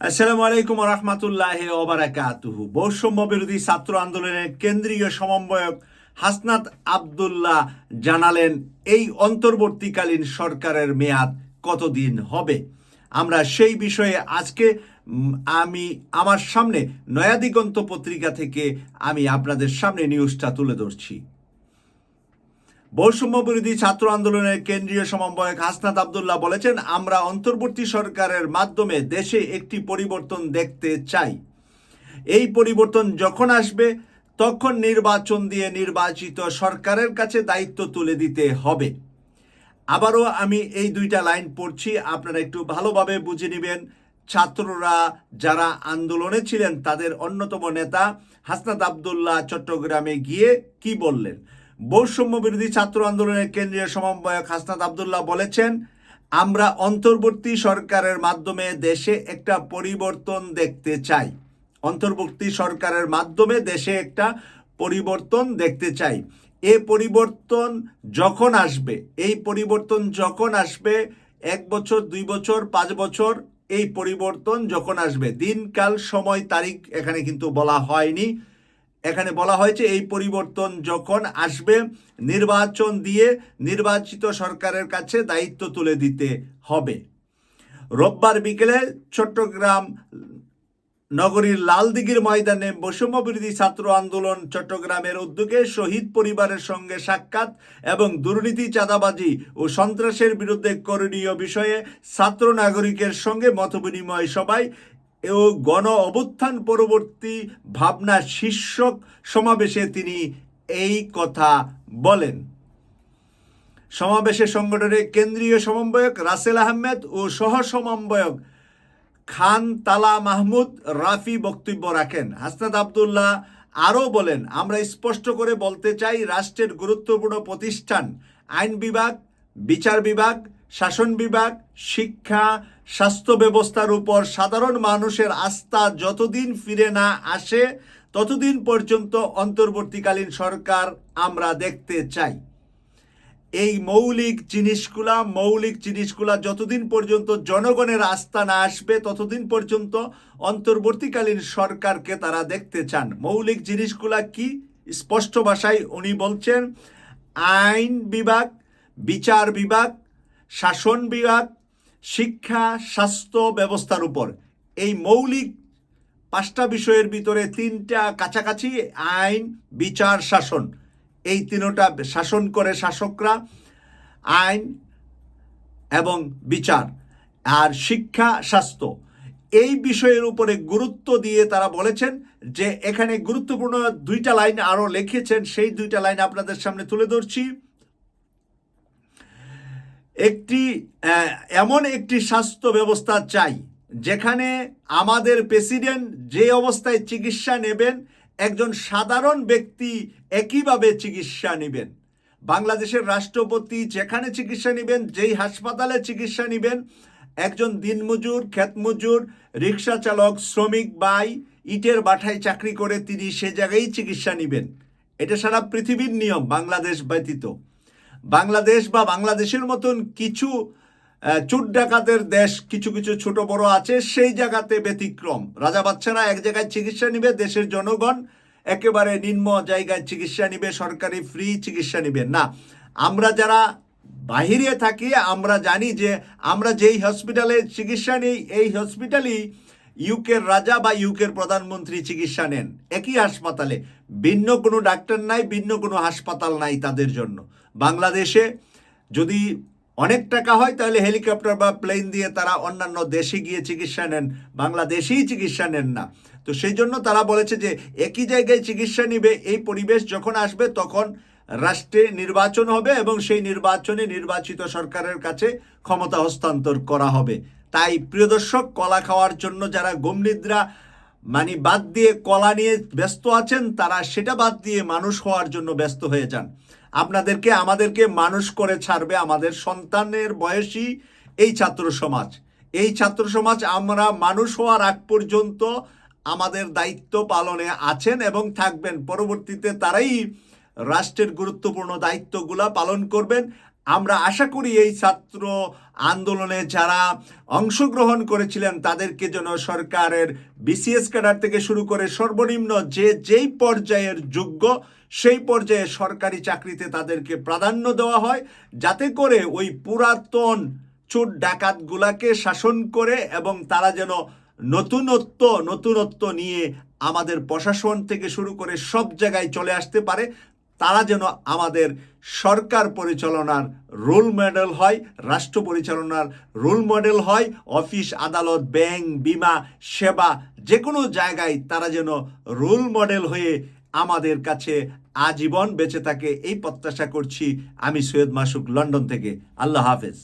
আসসালামু আলাইকুম রহমতুল্লাহ ওবারাকাতুহু। বৈষম্য বিরোধী ছাত্র আন্দোলনের কেন্দ্রীয় সমন্বয়ক হাসনাত আবদুল্লাহ জানালেন, এই অন্তর্বর্তীকালীন সরকারের মেয়াদ কতদিন হবে? আমরা সেই বিষয়ে আজকে আমি আমার সামনে নয়াদিগন্ত পত্রিকা থেকে আমি আপনাদের সামনে নিউজটা তুলে ধরছি। বৈষম্য বিরোধী ছাত্র আন্দোলনের কেন্দ্রীয় সমন্বয়ক হাসনাত আবদুল্লাহ বলেছেন, আমরা অন্তর্বর্তী সরকারের মাধ্যমে দেশে একটি পরিবর্তন দেখতে চাই। এই পরিবর্তন যখন আসবে, তখন নির্বাচন দিয়ে নির্বাচিত সরকারের কাছে দায়িত্ব তুলে দিতে হবে। আবারও আমি এই দুইটা লাইন পড়ছি, আপনারা একটু ভালোভাবে বুঝে নেবেন। ছাত্ররা যারা আন্দোলনে ছিলেন, তাদের অন্যতম নেতা হাসনাত আবদুল্লাহ চট্টগ্রামে গিয়ে কি বললেন? বৈষম্য বিরোধী ছাত্র আন্দোলনের কেন্দ্রীয় সমন্বয়ক হাসনাত আবদুল্লাহ বলেছেন, আমরা অন্তর্বর্তী সরকারের মাধ্যমে দেশে একটা পরিবর্তন দেখতে চাই। অন্তর্বর্তী সরকারের মাধ্যমে দেশে একটা পরিবর্তন দেখতে চাই। এ পরিবর্তন যখন আসবে, এই পরিবর্তন যখন আসবে, এক বছর, দুই বছর, পাঁচ বছর, এই পরিবর্তন যখন আসবে, দিনকাল, সময়, তারিখ এখানে কিন্তু বলা হয়নি। এখানে বলা হয়েছে, এই পরিবর্তন যখন আসবে, নির্বাচন দিয়ে নির্বাচিত সরকারের কাছে দায়িত্ব তুলে দিতে হবে। রোববার বিকেলে চট্টগ্রাম নগরীর লালদিঘির ময়দানে বৈষম্য বিরোধী ছাত্র আন্দোলন চট্টগ্রামের উদ্যোগে শহীদ পরিবারের সঙ্গে সাক্ষাৎ এবং দুর্নীতি, চাঁদাবাজি ও সন্ত্রাসের বিরুদ্ধে করণীয় বিষয়ে ছাত্র নাগরিকের সঙ্গে মতবিনিময় সভায় ও গণ অভ্যুত্থান পরবর্তী ভাবনা শীর্ষক সমাবেশে তিনি এই কথা বলেন। সমাবেশে সংগঠনের কেন্দ্রীয় সমন্বয়ক রাসেল আহমেদ ও সহ সমন্বয়ক খান তালা মাহমুদ রাফি বক্তব্য রাখেন। হাসনাত আবদুল্লাহ আরও বলেন, আমরা স্পষ্ট করে বলতে চাই, রাষ্ট্রের গুরুত্বপূর্ণ প্রতিষ্ঠান, আইন বিভাগ, বিচার বিভাগ শাসন বিভাগ, শিক্ষা, স্বাস্থ্য ব্যবস্থার উপর সাধারণ মানুষের আস্থা যতদিন ফিরে না আসে, ততদিন পর্যন্ত অন্তর্বর্তীকালীন সরকার আমরা দেখতে চাই। এই মৌলিক জিনিসগুলা মৌলিক জিনিসগুলা যতদিন পর্যন্ত জনগণের আস্থা না আসবে, ততদিন পর্যন্ত অন্তর্বর্তীকালীন সরকারকে তারা দেখতে চান। মৌলিক জিনিসগুলা কি? স্পষ্ট ভাষায় উনি বলছেন, আইন বিভাগ, বিচার বিভাগ শাসন বিভাগ শিক্ষা, স্বাস্থ্য ব্যবস্থার উপর। এই মৌলিক পাঁচটা বিষয়ের ভিতরে তিনটা কাছাকাছি আইন, বিচার, শাসন। এই তিনোটা শাসন করে শাসকরা আইন এবং বিচার আর শিক্ষা, স্বাস্থ্য। এই বিষয়ের উপরে গুরুত্ব দিয়ে তারা বলেছেন যে, এখানে গুরুত্বপূর্ণ দুইটা লাইন আরও লিখেছেন। সেই দুইটা লাইন আপনাদের সামনে তুলে ধরছি। একটি এমন একটি স্বাস্থ্য ব্যবস্থা চাই, যেখানে আমাদের প্রেসিডেন্ট যে অবস্থায় চিকিৎসা নেবেন, একজন সাধারণ ব্যক্তি একইভাবে চিকিৎসা নেবেন। বাংলাদেশের রাষ্ট্রপতি যেখানে চিকিৎসা নেবেন, যেই হাসপাতালে চিকিৎসা নেবেন, একজন দিনমজুর ক্ষেতমজুর রিক্সা চালক, শ্রমিক বাই ইটের বাঠায় চাকরি করে তিনি সে জায়গায় চিকিৎসা নেবেন। এটা সারা পৃথিবীর নিয়ম, বাংলাদেশ ব্যতীত। বাংলাদেশ বা বাংলাদেশের মতন কিছু চুট ডাকাতের দেশ কিছু কিছু ছোট বড় আছে, সেই জায়গাতে ব্যতিক্রম। রাজা বাচ্চারা এক জায়গায় চিকিৎসা নিবে, দেশের জনগণ একেবারে নিম্ন জায়গায় চিকিৎসা নিবে, সরকারি ফ্রি চিকিৎসা নিবে। না, আমরা যারা বাহিরে থাকি, আমরা জানি যে আমরা যেই হসপিটালে চিকিৎসা নিই, এই হসপিটালই ইউকের রাজা বা ইউকের প্রধানমন্ত্রী চিকিৎসা নেন। একই হাসপাতালে। ভিন্ন কোনো ডাক্তার নাই, ভিন্ন কোনো হাসপাতাল নাই তাদের জন্য। বাংলাদেশে যদি অনেক টাকা হয়, তাহলে হেলিকপ্টার বা প্লেন দিয়ে তারা অন্যান্য দেশে গিয়ে চিকিৎসা নেন। বাংলাদেশেই চিকিৎসা নেন না। তো সেই জন্য তারা বলেছে যে, একই জায়গায় চিকিৎসা নিবে। এই পরিবেশ যখন আসবে, তখন রাষ্ট্রে নির্বাচন হবে এবং সেই নির্বাচনে নির্বাচিত সরকারের কাছে ক্ষমতা হস্তান্তর করা হবে। তাই প্রিয় দর্শক, কলা খাওয়ার জন্য যারা গমনিদ্রা মানে বাদ দিয়ে কলা নিয়ে ব্যস্ত আছেন, তারা সেটা বাদ দিয়ে মানুষ হওয়ার জন্য ব্যস্ত হয়ে যান। আপনাদেরকে, আমাদেরকে মানুষ করে ছাড়বে আমাদের সন্তানের বয়সী এই ছাত্র সমাজ। এই ছাত্র সমাজ আমরা মানুষ হওয়ার আগ পর্যন্ত আমাদের দায়িত্ব পালনে আছেন এবং থাকবেন। পরবর্তীতে তারাই রাষ্ট্রের গুরুত্বপূর্ণ দায়িত্বগুলা পালন করবেন। আমরা আশা করি এই ছাত্র আন্দোলনে যারা অংশগ্রহণ করেছিলেন, তাদেরকে যেন সরকারের বিসিএস ক্যাডার থেকে শুরু করে সর্বনিম্ন যে যেই পর্যায়ের যোগ্য, সেই পর্যায়ে সরকারি চাকরিতে তাদেরকে প্রাধান্য দেওয়া হয়, যাতে করে ওই পুরাতন চোর ডাকাতগুলাকে শাসন করে এবং তারা যেন নতুনত্ব নতুনত্ব নিয়ে আমাদের প্রশাসন থেকে শুরু করে সব জায়গায় চলে আসতে পারে। তারা যেন আমাদের সরকার পরিচালনার রোল মডেল হয়, রাষ্ট্র পরিচালনার রোল মডেল হয়, অফিস, আদালত, ব্যাংক, বিমা, সেবা যে কোনো জায়গায় তারা যেন রোল মডেল হয়ে আমাদের কাছে আজীবন বেঁচে থাকে, এই প্রত্যাশা করছি আমি সৈয়দ মাসুক, লন্ডন থেকে। আল্লাহ হাফেজ।